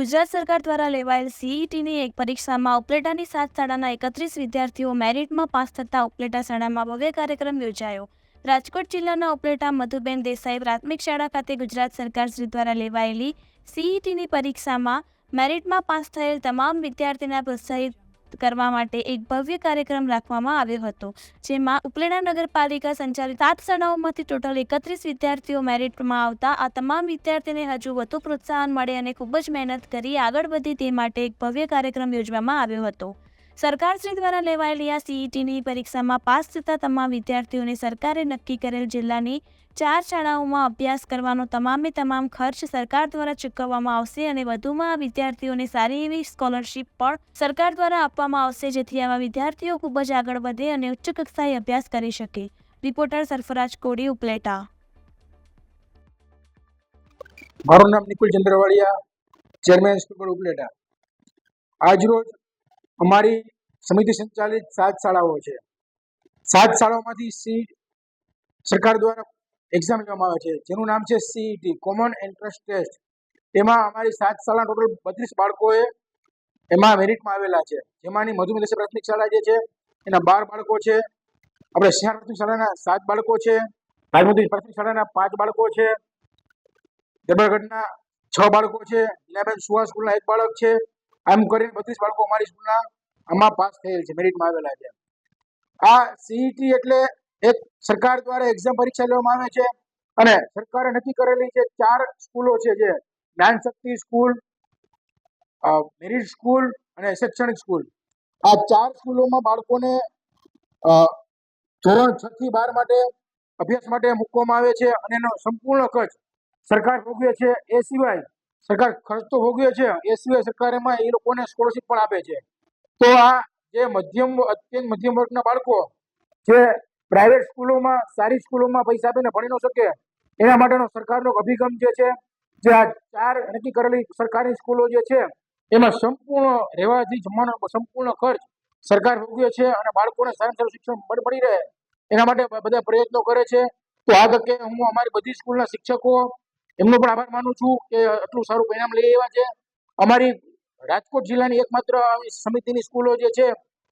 ગુજરાત સરકાર દ્વારા લેવાયેલ સીઈટીની એક પરીક્ષામાં ઉપલેટાની સાત શાળાના એકત્રીસ વિદ્યાર્થીઓ મેરિટમાં પાસ થતા ઉપલેટા શાળામાં ભવ્ય કાર્યક્રમ યોજાયો. રાજકોટ જિલ્લાના ઉપલેટા મધુબેન દેસાઈ પ્રાથમિક શાળા ખાતે ગુજરાત સરકાર શ્રી દ્વારા લેવાયેલી સીઈટીની પરીક્ષામાં મેરિટમાં પાસ થયેલ તમામ વિદ્યાર્થીના પ્રોત્સાહિત કરવા માટે એક ભવ્ય કાર્યક્રમ રાખવામાં આવ્યો હતો, જેમાં ઉપલેટા નગરપાલિકા સંચાલિત સાત શાળાઓમાંથી ટોટલ એકત્રીસ વિદ્યાર્થીઓ મેરિટમાં આવતા, આ તમામ વિદ્યાર્થીને હજુ વધુ પ્રોત્સાહન મળે અને ખૂબ જ મહેનત કરી આગળ વધે તે માટે એક ભવ્ય કાર્યક્રમ યોજવામાં આવ્યો હતો. સરકારશ્રી દ્વારા લેવાયેલી આ સીઈટીની પરીક્ષામાં પાસ થતા તમામ વિદ્યાર્થીઓને સરકારે નક્કી કરેલ જિલ્લાની ચાર શાળાઓમાં અભ્યાસ કરવાનો તમામે તમામ ખર્ચ સરકાર દ્વારા ચૂકવવામાં આવશે અને વધુમાં આ વિદ્યાર્થીઓને સારી એવી સ્કોલરશીપ પણ સરકાર દ્વારા આપવામાં આવશે, જેથી આવા વિદ્યાર્થીઓ ખૂબ જ આગળ વધે અને ઉચ્ચ કક્ષાએ અભ્યાસ કરી શકે. રિપોર્ટર સરફરાજ કોડી ઉપલેટા. મારું નામ નિકુલ ચંદ્રવાડિયા, ચેરમેન સ્કૂલ ઉપલેટા. આજરોજ અમારી સમિતિ સંચાલિત સાત શાળાઓ છે. સાત શાળાઓમાંથી સી સરકાર દ્વારા એક્ઝામ લેવામાં આવે છે. જેનું નામ છે સીઈટી કોમન એન્ટ્રન્સ ટેસ્ટ તેમાં અમારી સાત શાળા ટોટલ બત્રીસ બાળકોએ એમાં મેરિટમાં આવેલા છે. જેમાંની મધુમેહ પ્રાથમિક શાળા જે છે, એના બાર બાળકો છે. આપણે શિયાળ પ્રાથમિક શાળાના સાત બાળકો છે. રાજમતી પ્રાથમિક શાળાના પાંચ બાળકો છે. દબરગઢના છ બાળકો છે. લીલાબેન સુહાસ સ્કૂલના એક બાળક છે. આમ કરીને બત્રીસ બાળકો અમારી સ્કૂલના આમાં પાસ થયેલ છે મેરિટમાં આવેલા છે. આ સીઈટી એટલે એક સરકાર દ્વારા એક્ઝામ પરીક્ષા લેવામાં આવે છે અને સરકારે નક્કી કરેલી છે ચાર સ્કૂલો છે જે જ્ઞાન શક્તિ સ્કૂલ મેરિટ સ્કૂલ અને શૈક્ષણિક સ્કૂલ. આ ચાર સ્કૂલોમાં બાળકોને ધોરણ છ થી બાર માટે અભ્યાસ માટે મૂકવામાં આવે છે અને એનો સંપૂર્ણ ખર્ચ સરકાર ભોગવે છે એ સિવાય સરકાર ખર્ચ તો ભોગવે છે એ સિવાય સરકાર એમાં એ લોકોને સ્કોલરશીપ પણ આપે છે. તો આ જે મધ્યમ, અત્યંત મધ્યમ વર્ગના બાળકો જે પ્રાઇવેટ સ્કૂલોમાં, સારી સ્કૂલોમાં પૈસા આપીને ભણી ન શકે, એના માટેનો સરકારનો અભિગમ જે છે, જે આ ચાર નક્કી કરેલી સરકારી સ્કૂલો જે છે, એમાં સંપૂર્ણ રહેવાથી જમવાનો સંપૂર્ણ ખર્ચ સરકાર ભોગવે છે અને બાળકોને સારામાં સારું શિક્ષણ મળી રહે, એના માટે બધા પ્રયત્નો કરે છે. તો આ તકે હું અમારી બધી સ્કૂલના શિક્ષકો એમનો પણ આભાર માનું છું કે આટલું સારું પરિણામ લઈ આવ્યા છે. અમારી રાજકોટ જિલ્લાની એકમાત્ર સમિતિની સ્કૂલો જે છે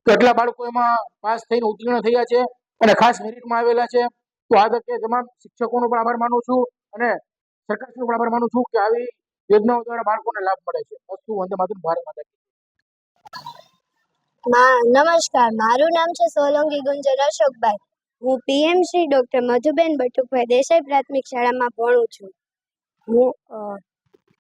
તો બાળકો એમાં પાસ થઈને ઉત્તીર્ણ થયા છે અને ખાસ મેરિટમાં આવેલા છે. તો આ તકે તમામ શિક્ષકોનો પણ આભાર માનું છું અને સરકારશ્રીનો પણ આભાર માનું છું કે આવી યોજનાઓ દ્વારા બાળકોને લાભ મળે છે. વસ્તુ વંદે માતરમ, ભારત માતા નમસ્કાર. મારું નામ છે સોલંકી ગુંજન અશોકભાઈ. હું પીએમ શ્રી ડૉક્ટર મધુબેન બટુકભાઈ દેસાઈ પ્રાથમિક શાળામાં ભણું છું. હું અ,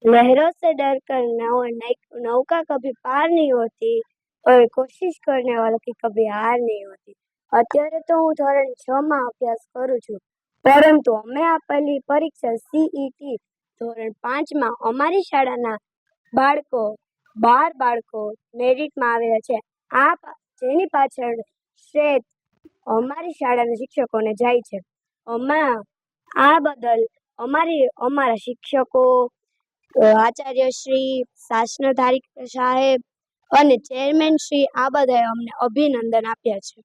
લહેરો સે ડર કર નૌ નઈ- નૌકા કભી પાર નહીં હોતી और कोशिश करने वालों की कभी हार नहीं होती અત્યારે તો હું ધોરણ છ માં અભ્યાસ કરું છું પરંતુ અમે આપેલી પરીક્ષા સીઈટી ધોરણ પાંચમાં અમારી શાળાના બાળકો બાર બાળકો મેરિટમાં આવેલા છે આ પા- જેની પાછળ શ્રેય અમારી શાળાના શિક્ષકોને જાય છે અમા આ બદલ અમારી, અમારા શિક્ષકો આચાર્ય આચાર્યશ્રી શાસનધારી સાહેબ અને ચેરમેન શ્રી આ બધાએ અમને અભિનંદન આપ્યા છે.